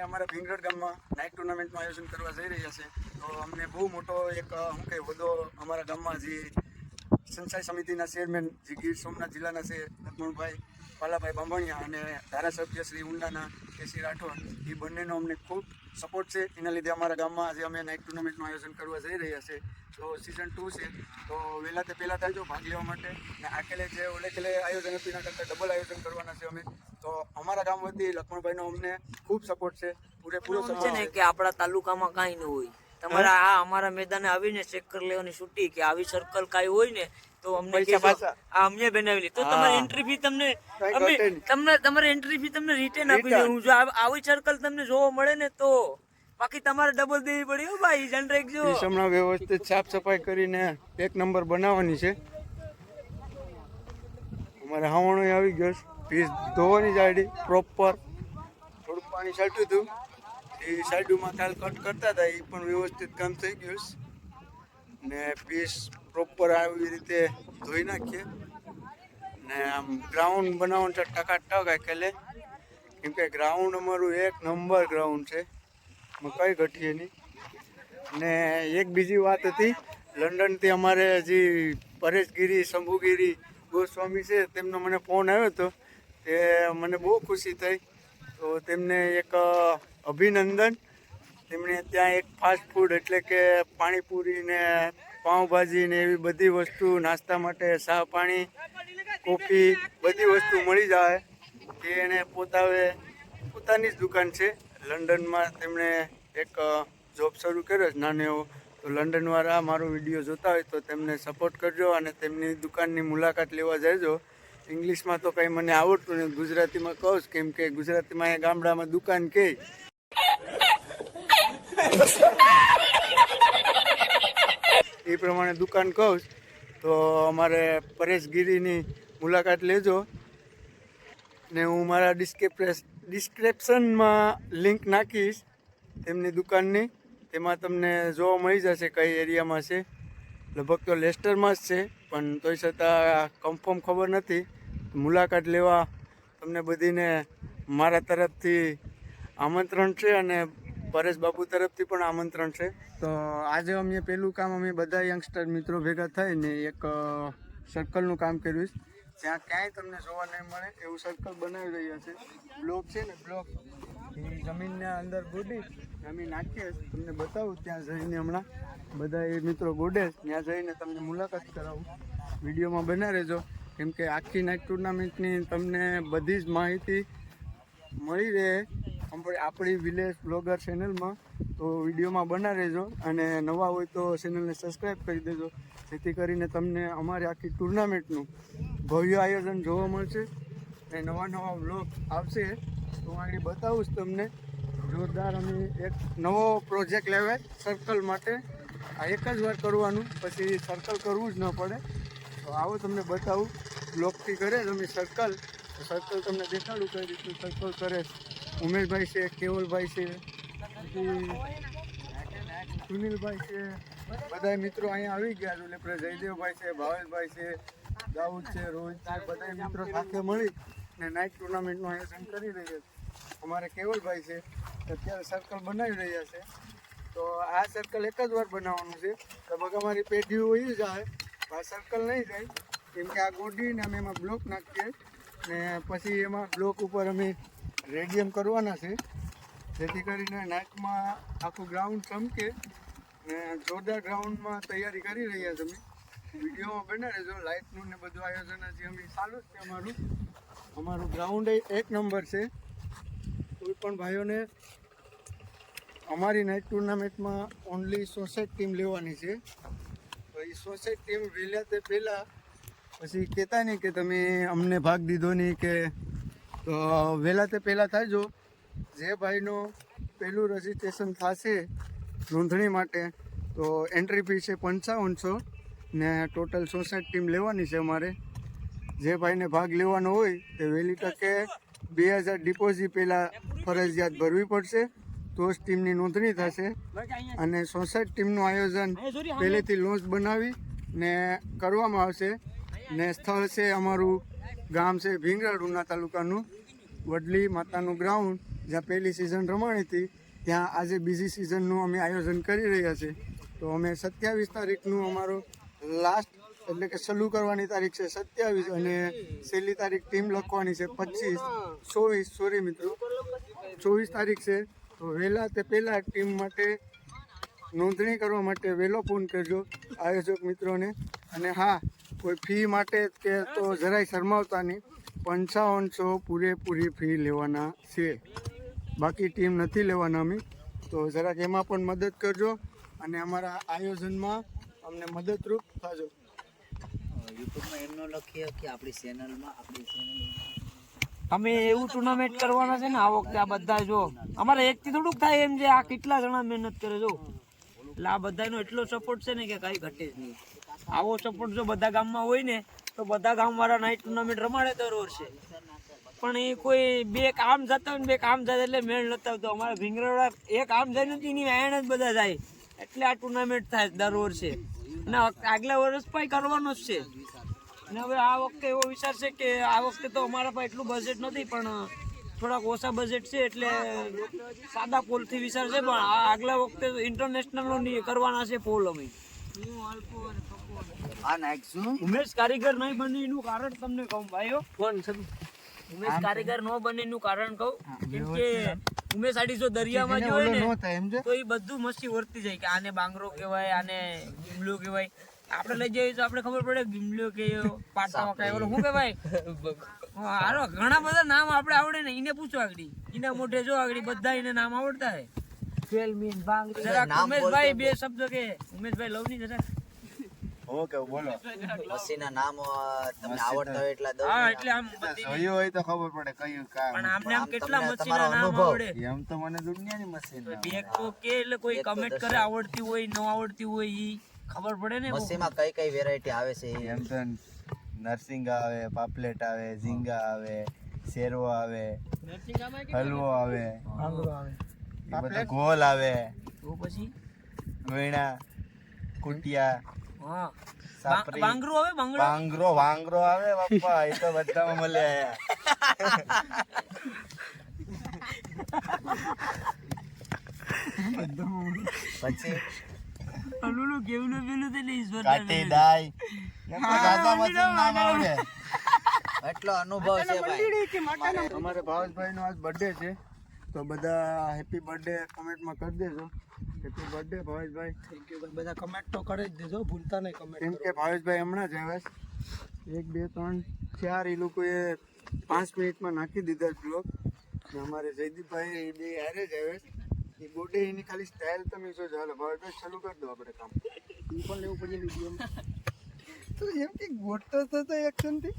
અમારા ભીંગરડ ગામમાં નાઇટ ટુર્નામેન્ટનું આયોજન કરવા જઈ રહ્યા છે. તો અમને બહુ મોટો એક શું કહે હોદ્દો અમારા ગામમાં જે સંચાઈ સમિતિના ચેરમેન જે ગીર સોમનાથ જિલ્લાના છે લક્ષ્મણભાઈ પાલાભાઈ બાંભણિયા અને ધારાસભ્ય શ્રી ઉંડાના કે શ્રી રાઠોડ, એ બંનેનો અમને ખૂબ સપોર્ટ છે. એના લીધે અમારા ગામમાં આજે અમે નાઇટ ટુર્નામેન્ટનું આયોજન કરવા જઈ રહ્યા છે. તો સિઝન ટુ છે. તો વહેલા તે પહેલાં થાજો ભાગ લેવા માટે ને આકેલે જે ઓલે કેલે આયોજન હતું એના કરતાં ડબલ આયોજન કરવાના છે અમે. તો અમારા ગામ વતી લક્ષ્મણભાઈનો અમને ખૂબ સપોર્ટ છે. પૂરેપૂરો છે ને કે આપણા તાલુકામાં કાંઈ ન હોય. તમારા આ અમારા મેદાને આવીને ચેક કરી લેવાની છૂટી કે આવી સર્કલ કાંઈ હોય ને તો અમને. આ અમને બનાવેલી તો તમારી એન્ટ્રી ફી તમને અમે તમને તમારી એન્ટ્રી ફી તમને રિટર્ન આપી દઉં દેવું. જો આવી સર્કલ તમને જોવા મળે ને તો બાકી તમારે ડબલ દેવી પડી હો ભાઈ જન રાખજો હમણાં વ્યવસ્થિત સાફ સફાઈ કરીને એક નંબર બનાવવાની છે. અમારે હાવણો આવી ગયો છે. પીસ ધોવાની જાડી પ્રોપર થોડું પાણી છાંટ્યું હતું. એ સાઈડમાં કાલ કટ કરતા હતા, એ પણ વ્યવસ્થિત કામ થઈ ગયું ને પીસ પ્રોપર આવી રીતે ધોઈ નાખીએ. ને આમ ગ્રાઉન્ડ બનાવવાનું છે, ટકા ટક આખેલે કેમ કે ગ્રાઉન્ડ અમારું એક નંબર ગ્રાઉન્ડ છે. એમાં કંઈ ઘટીએ નહીં. ને એક બીજી વાત હતી, લંડનથી અમારે હજી પરેશગીરી, શંભુગીરી ગોસ્વામી છે, તેમનો મને ફોન આવ્યો હતો. તે મને બહુ ખુશી થઈ. તો તેમને એક અભિનંદન. તેમણે ત્યાં એક ફાસ્ટ ફૂડ એટલે કે પાણીપુરી ને પાઉંભાજી ને એવી બધી વસ્તુ નાસ્તા માટે સાહ પાણી, કોફી બધી વસ્તુ મળી જાય. તે એને પોતાવે, પોતાની જ દુકાન છે. લંડનમાં તેમણે એક જોબ શરૂ કર્યો છે, નાનો એવો. તો લંડનવાળા મારો વીડિયો જોતા હોય તો તેમને સપોર્ટ કરજો અને તેમની દુકાનની મુલાકાત લેવા જજો ઇંગ્લિશમાં તો કંઈ મને આવડતું નહીં ગુજરાતીમાં કહું છું, કેમ કે ગુજરાતીમાં અહીંયા ગામડામાં દુકાન કે. એ પ્રમાણે દુકાન કહું તો અમારે પરેશગીરીની મુલાકાત લેજો. ને હું મારા ડિસ્ક્રિપ્રેસ, ડિસ્ક્રિપ્શનમાં લિંક નાખીશ તેમની દુકાનની. તેમાં તમને જોવા મળી જશે કઈ એરિયામાં છે. લગભગ તો લેસ્ટરમાં જ છે. પણ તોય છતાં કન્ફર્મ ખબર નથી. મુલાકાત લેવા તમને બધીને મારા તરફથી આમંત્રણ છે અને પરેશ બાપુ તરફથી પણ આમંત્રણ છે. તો આજે અમે પહેલું કામ અમે બધા યંગસ્ટર મિત્રો ભેગા થઈને એક સર્કલનું કામ કર્યું છે. જ્યાં ક્યાંય તમને જોવા નહીં મળે એવું સર્કલ બનાવી રહ્યા છે. બ્લોક છે ને, બ્લોક. જમીનના અંદર બુડી અમે નાખીએ. તમને બતાવું ત્યાં જઈને હમણાં. બધા એ મિત્રો ગોડે ત્યાં જઈને તમને મુલાકાત કરાવું. વિડીયોમાં બના રહેજો. કેમ કે આખી નાઇટ ટુર્નામેન્ટની તમને બધી જ માહિતી મળી રહે. આપણે વિલેજ બ્લોગર ચેનલમાં તો વિડીયોમાં બના રહેજો. અને નવા હોય તો ચેનલને સબસ્ક્રાઈબ કરી દેજો. જેથી કરીને તમને અમારી આખી ટુર્નામેન્ટનું ભવ્ય આયોજન જોવા મળશે. અને નવા નવા બ્લોગ આવશે. તો હું આગળ બતાવું છું તમને. જોરદાર અમે એક નવો પ્રોજેક્ટ લેવાય. સર્કલ માટે. આ એક જ વાર કરવાનું, પછી સર્કલ કરવું જ ન પડે. તો આવો તમને બતાવું બ્લોકથી કરે તમે સર્કલ સર્કલ તમને દેખાડું કઈ રીતનું સર્કલ કરે ઉમેશભાઈ છે, કેવલભાઈ છે સુનિલભાઈ છે. બધા મિત્રો અહીંયા આવી ગયા છે, એટલે જયદેવભાઈ છે, ભાવેશભાઈ છે, દાઉદ છે, રોહિત છે બધા મિત્રો સાથે મળી ને નાઇટ ટુર્નામેન્ટનું આયોજન કરી રહ્યા છે. અમારે કેવલભાઈ છે, અત્યારે સર્કલ બનાવી રહ્યા છે. તો આ સર્કલ એક જ વાર બનાવવાનું છે. લગભગ અમારી પેઢીઓ વહી જાય આ સર્કલ નહીં જાય. કેમ કે આ ગોડીને અમે એમાં બ્લોક નાખીએ. ને પછી એમાં બ્લોક ઉપર અમે રેડિયમ કરવાના છે. જેથી કરીને નાઇટમાં આખું ગ્રાઉન્ડ ચમકે. ને જોરદાર ગ્રાઉન્ડમાં તૈયારી કરી રહ્યા છે અમે. વિડીયોમાં બને રહેજો લાઇટનું ને બધું આયોજન હજી અમે ચાલુ જ છે અમારું. અમારું ગ્રાઉન્ડ એક નંબર છે. કોઈ પણ ભાઈઓને અમારી નાઇટ ટુર્નામેન્ટમાં ઓનલી સોસાઇટ ટીમ લેવાની છે. તો એ સોસાઇટ ટીમ વહેલા તે પહેલાં પછી કહેતા નહીં કે તમે અમને ભાગ દીધો નહીં કે, તો વહેલા તે પહેલાં થાજો જે ભાઈનો પહેલું રજિસ્ટ્રેશન થશે નોંધણી માટે, તો એન્ટ્રી ફી છે પંચાવનસો ને ટોટલ સોસાઇટ ટીમ લેવાની છે અમારે. જે ભાઈને ભાગ લેવાનો હોય તે વહેલી તકે બે હજાર ડિપોઝિટ પહેલાં ફરજિયાત ભરવી પડશે. તો જ ટીમની નોંધણી થશે. અને સોસાઇટ ટીમનું આયોજન પહેલેથી લોન્ચ બનાવી ને કરવામાં આવશે. ને સ્થળ છે અમારું ગામ છે ભીંગરાડ ઉના તાલુકાનું. વડલી માતાનું ગ્રાઉન્ડ, જ્યાં પહેલી સિઝન રમાણી હતી. ત્યાં આજે બીજી સિઝનનું અમે આયોજન કરી રહ્યા છીએ. તો અમે સત્યાવીસ તારીખનું અમારું લાસ્ટ એટલે કે સલુ કરવાની તારીખ છે સત્યાવીસ અને છેલ્લી તારીખ ટીમ લખવાની છે પચીસ. ચોવીસ સોરી મિત્રો. ચોવીસ તારીખ છે. તો વહેલા તે પહેલાં ટીમ માટે નોંધણી કરવા માટે વહેલો ફોન કરજો, આયોજક મિત્રોને. અને હા, કોઈ ફી માટે કે તો જરાય શરમાવતા નહીં. પંચાવનસો પૂરેપૂરી ફી લેવાના છે. બાકી ટીમ નથી લેવાના અમે. તો જરાક એમાં પણ મદદ કરજો અને અમારા આયોજનમાં અમને મદદરૂપ થજો. યુટ્યુબમાં એમનો લખીએ કે આપણી ચેનલમાં આપણી ચેનલ અમે એવું ટુર્નામેન્ટ કરવાના છે ને આ વખતે આ બધા જો, અમારે એકથી થોડુંક થાય એમ છે, આ કેટલા જણા મહેનત કરે જો. એટલે આ બધાનો એટલો સપોર્ટ છે ને કે કાંઈ ઘટે જ નહીં. આવો સપોર્ટ જો બધા ગામમાં હોય ને, તો બધા ગામવાળા નાઇટ ટુર્નામેન્ટ રમાડે દર વર્ષે. પણ એ કોઈ બે કામ જતા હોય ને બે કામ જતા એટલે મેળ નતા આવતો. અમારા ભીંગરાવાળા એક કામ જાય નથી એની આયણ જ બધા જાય. એટલે આ ટુર્નામેન્ટ થાય દર વર્ષે. અને આગલા વર્ષ પણ કરવાનો જ છે. અને હવે આ વખતે એવો વિચાર છે કે આ વખતે તો અમારા પાસે એટલું બજેટ નથી પણ થોડાક ઓછા બજેટ છે એટલે સાદા પોલથી વિચાર છે પણ આ આગલા વખતે ઇન્ટરનેશનલનો ની કરવાના છે પોલ અમે. આ નાખશું ઉમેશ કારીગર નહીં બને એનું કારણ તમને કહું ભાઈઓ. કોણ છે? ઉમેશ કારીગર ન બને એનું કારણ કહું. કેમ કે ઉમેશ આડી જો દરિયામાં જોઈએ ને ન થાય એમ છે? તો એ બધું મસ્તી વર્તી જાય કે આને બાંગરો કહેવાય આને બીમલો કહેવાય. આપણે લઈ જઈએ તો આપણે ખબર પડે બીમલો કે પાટામાં કહેવાય ઓલો શું કહેવાય? હારો ઘણા બધા નામ આપણે આવડે ને એને પૂછો આગળ. એના મોઢે જો આગળ બધા એને નામ આવડતા હે. જરાક ઉમેશભાઈ બે શબ્દ કે ઉમેશભાઈ લવની જરા ઓકે બોલો. મસીના નામ તમને આવડતા હોય એટલા દો હા એટલે આમ જોયું હોય તો ખબર પડે કયું કામ. પણ આમને આમ આમ કેટલા મસીના નામ આવડે? એમ તો મને દુનિયાની મશીન બે તો કે એટલે કોઈ કમેન્ટ કરે આવડતી હોય ન આવડતી હોય ઈ. ખબર પડે ને મસીમાં કઈ કઈ વેરાયટી આવે છે? એમ તો નરસિંગ આવે પાપલેટ આવે ઝીંગા આવે શેરવો આવે હલવો આવે આવે. બધું ગોલ આવે. પછી? ગોયણા કુટિયા હા. સાપરી. બાંગરું વાંગરો આવે બાપા એ તો બધામાં મળે આયા. પછી? અલુલું કેવલું પેલું તે નહીં ઈશ્વર કાટી આવડે. એટલો અનુભવ છે ભાઈ. અમારે ભાવેશભાઈનો આજ બર્થડે છે તો બધા હેપી બર્થડે કમેન્ટમાં કરી દેજો. Happy birthday Bhaveshbhai. Thank you બધા કમેન્ટ તો કરી જ દેજો ભૂલતા નહીં કમેન્ટ કેમ કે ભાવેશભાઈ હમણાં જ આવ્યા છે. એક બે ત્રણ ચાર એ લોકોએ પાંચ મિનિટમાં નાખી દીધા બ્લોગ અમારે જયદીપભાઈ એ બે હારે જ આવ્યા છે. એ એની ખાલી સ્ટાઇલ તમે જો ચાલો કરી દો આપણે કામ. એ પણ લેવું પડે વીડિયો તો એમ કે ગોટતો તો તો એક્શનથી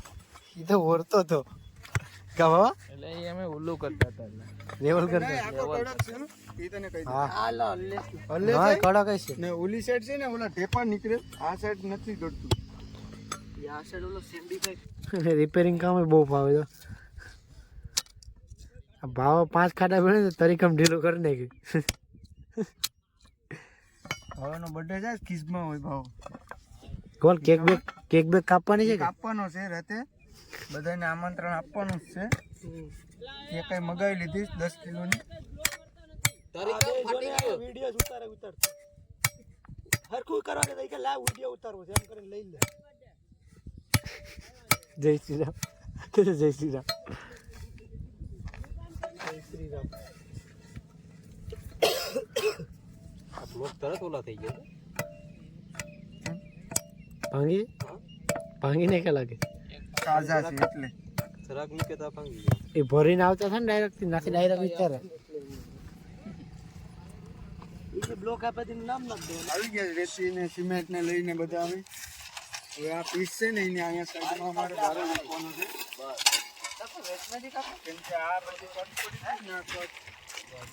એ તો ઓરતો તો. કા બાબા? એટલે અમે ઓલું કરતા હતા લેવલ કરતા છે એ તને કહી દઉં. હા. હલ્લે હા કડક છે. ને ઓલી સાઈડ છે ને ઓલા ઢેપા નીકળે આ સાઈડ નથી દોડતું. આ સાઈડ ઓલો સિંડી રિપેરિંગ કામ બહુ ભાવે તો આ ભાવ પાંચ ખાડા ભણે તો તરીકમ ઢીલો કરી નાખ્યું ભાવનો બર્થડે છે કિસમાં હોય ભાવ. કોણ કેક બેક કેક બેક કાપવાની છે કાપવાનો છે રાતે. બધાને આમંત્રણ આપવાનું જ છે. એ કઈ મગાવી લીધી દસ કિલોની. જય શ્રી રામ. જય શ્રી રામ. ભાંગી? ભાંગીને કે લાગે? તાજા છે એટલે. એ ભરીને આવતા છે ને ડાયરેક્ટ નાથી ડાયરેક્ટ વિચારે. આવી ગયા રેતી ને સિમેન્ટ ને લઈને બધા આવી. હવે આ પીસ છે ને એને અહીંયા સાઈડમાં અમારે ભારે મૂકવાનો છે. કેમ કે આ બધી કટ પડી જાય ને આ કટ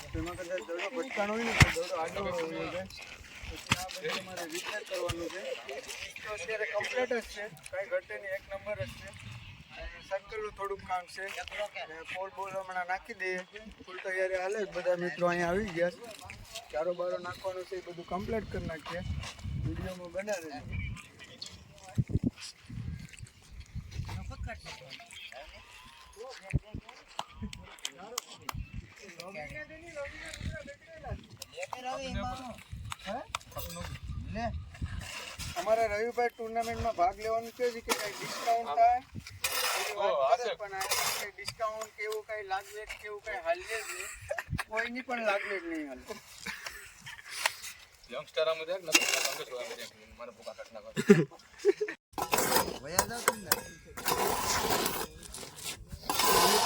તેમાં કદાચ દડો ભટકાણો હોય ને તો દડો આગળ વયો આ બધું અમારે રિપેર કરવાનું છે અત્યારે કમ્પ્લીટ જ છે કાંઈ ઘટે નહીં એક નંબર જ છે સર્કલનું થોડુંક કામ છે પોલ બોલ હમણાં નાખી દઈએ ફૂલ તૈયારી હાલે બધા મિત્રો અહીંયા આવી ગયા ચારો બારો નાખવાનું છે એ બધું કમ્પ્લીટ કરી નાખીએ વિડીયોમાં બનાવે અમારે રવિભાઈ ટુર્નામેન્ટમાં ભાગ લેવાનું કે છે કે કઈ ડિસ્કાઉન્ટ થાય. એની વાત કરે પણ આ કઈ ડિસ્કાઉન્ટ કે એવું કઈ લાગવે કે એવું કઈ હાલીએ જ નહીં કોઈની પણ લાગવે જ નહીં હાલ.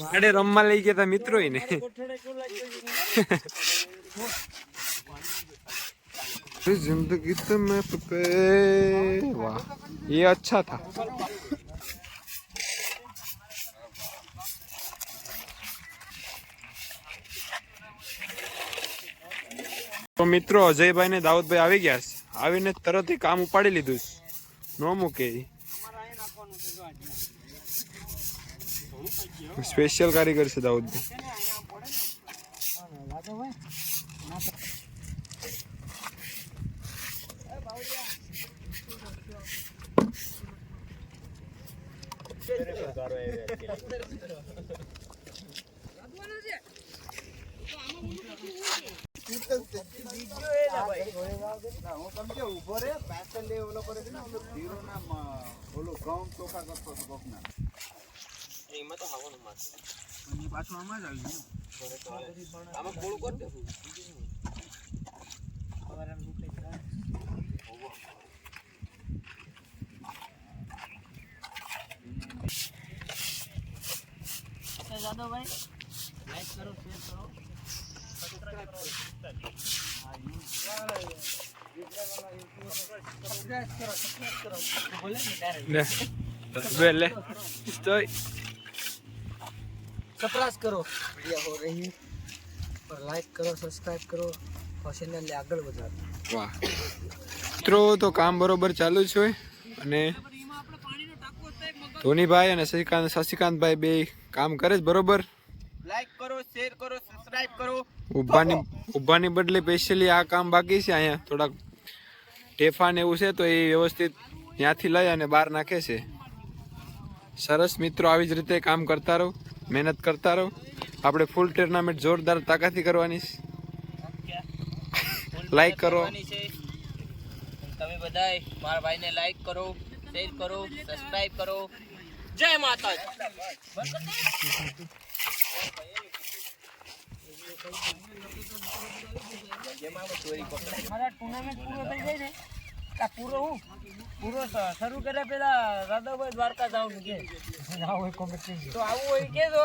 ગાડે રમવા લઈ ગયા તા મિત્રો ને जिंदगी तो मैं पे वाह ये अच्छा था તો મિત્રો અજયભાઈ ને દાઉદભાઈ આવી ગયા છે આવીને તરત જ કામ ઉપાડી લીધું છે. ન મૂકે સ્પેશિયલ કારીગર છે દાઉદભાઈ. ઊભો રે પાછળ લે ઓલો કરે છે ને ઓલો ધીરો ના ઓલો ઘઉં ચોખા કરતો હતો કોકના એમાં તો હવાનું માથું અને પાછું આમાં જ આવી ગયું આમાં ગોળ કરી દેવું જાદવભાઈ લાઈક કરો શેર કરો સબસ્ક્રાઇબ કરો હા યુ Dale. Dale. Estoy. સપરાશ કરો. વિડિયા હો રહી. પર લાઈક કરો સબસ્ક્રાઇબ કરો. ચેનલને આગળ વધારો. વાહ. મિત્રો તો કામ બરોબર ચાલુ છે અને ધોનીભાઈ અને શશિકાંત શશિકાંતભાઈ બે કામ કરે છે બરોબર. લાઈક કરો શેર કરો સબસ્ક્રાઇબ કરો. ઉભાની ઉભાની બદલે સ્પેશિયલી આ કામ બાકી છે અહીંયા. થોડાક ટેફા ને એવું છે તો એ વ્યવસ્થિત ત્યાંથી લઈ અને બહાર નાખે છે. સરસ મિત્રો આવી જ રીતે કામ કરતા રહો. મહેનત કરતા રહો. આપણે ફૂલ ટુર્નામેન્ટ જોરદાર તાકાતથી કરવાની છે. લાઈક કરો. તમે બધાય મારા ભાઈને લાઈક કરો શેર કરો સબસ્ક્રાઇબ કરો. જય માતાજી. મારા ટુર્નામેન્ટ પૂરો થઈ જાય ને. આ પૂરો હું? પૂરો શરૂ કર્યા પેલા રાધાભાઈ દ્વારકા જવાનું કે. તો આવું હોય કેજો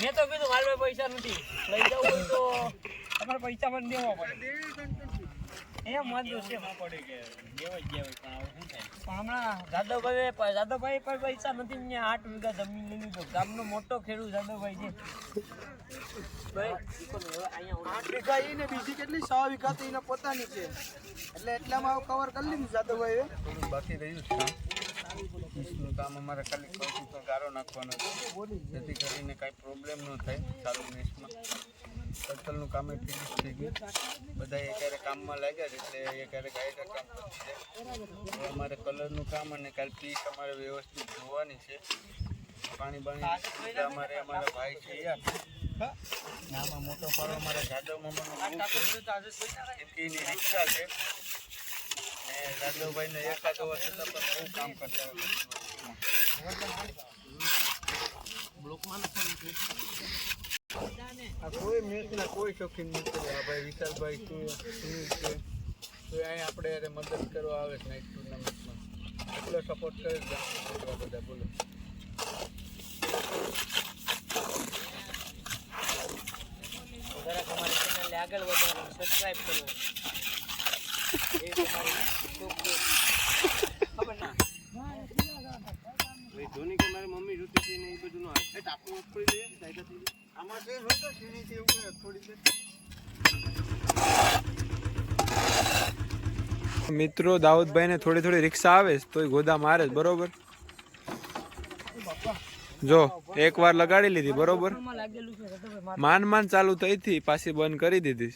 મેં તો કીધું મારા પૈસા નથી. લઈ જવું હોય તો. તમારે પૈસા મને દેવા પડે. છે. પણ હમણાં જાદવભાઈ જાદવભાઈ પર પૈસા નથી ને આઠ વીઘા જમીન લઈ લીધો. ગામનો મોટો ખેડૂત જાદવભાઈ છે. આઠ વીઘા એને બીજી કેટલી? સો વીઘા તો એને પોતાની છે. એટલે એટલામાં કવર કરી લીધું જાદવભાઈ બાકી રહ્યું છે કામ. અમારે ખાલી ખર્ચ ગારો નાખવાનો છે. જેથી કરીને કાંઈ પ્રોબ્લેમ ન થાય. ચાલુ મેચમાં સર્કલનું કામ ફિનિશ થઈ ગયું. બધા એકારે કામમાં લાગ્યા છે એટલે એકારે ગાયકા કામ પતી જાય. અમારે કલરનું કામ અને કાલ પીક અમારે વ્યવસ્થિત જોવાની છે. પાણી બાણી અમારે, અમારા ભાઈ છે નામાં મોટો ફાળો અમારા જાદવ મામાનો એની રિક્ષા છે. ને જાદવભાઈને એકાદ વર્ષ છતાં પણ બહુ કામ કરતા હોય. આ કોઈ મેચના કોઈ શોખીન નથી આ ભાઈ વિશાલભાઈ છે, સુનિલ છે. અહીં આપણે યારે મદદ કરવા આવે છે નાઇટ ટુર્નામેન્ટમાં એટલો સપોર્ટ કરે બધા, બોલો. જરાક અમારી ચેનલને આગળ વધારો સબસ્ક્રાઈબ કરો. એ તમારી છે. ખબર ના આમાં છે મિત્રો દાઉદભાઈને થોડી થોડી રિક્ષા આવે તો તોય ગોદા મારે જ બરોબર? જો એક વાર લગાડી લીધી બરોબર? આમાં લાગેલું છે જાદવભાઈ મારે. માન માન ચાલુ થઈ હતી પાછી બંધ કરી દીધી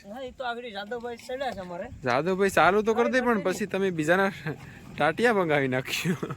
જાદવભાઈ ચાલુ તો કરી દે પણ પછી તમે બીજાના ટાટિયા મંગાવી નાખ્યું.